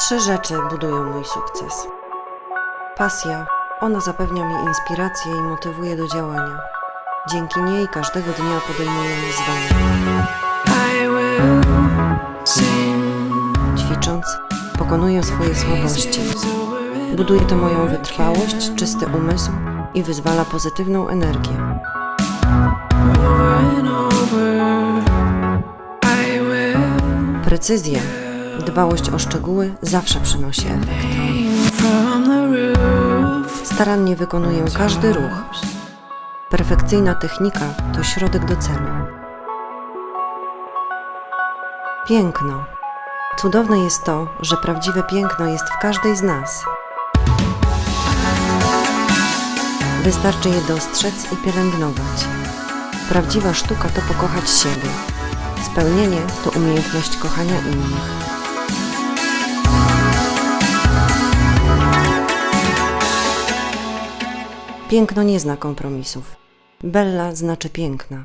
Trzy rzeczy budują mój sukces. Pasja, ona zapewnia mi inspirację i motywuje do działania. Dzięki niej każdego dnia podejmuję wyzwania. Ćwicząc, pokonuję swoje słabości. Buduje to moją wytrwałość, czysty umysł i wyzwala pozytywną energię. Precyzja, dbałość o szczegóły zawsze przynosi efekt. Starannie wykonuję każdy ruch. Perfekcyjna technika to środek do celu. Piękno. Cudowne jest to, że prawdziwe piękno jest w każdej z nas. Wystarczy je dostrzec i pielęgnować. Prawdziwa sztuka to pokochać siebie. Spełnienie to umiejętność kochania innych. Piękno nie zna kompromisów. Bella znaczy piękna.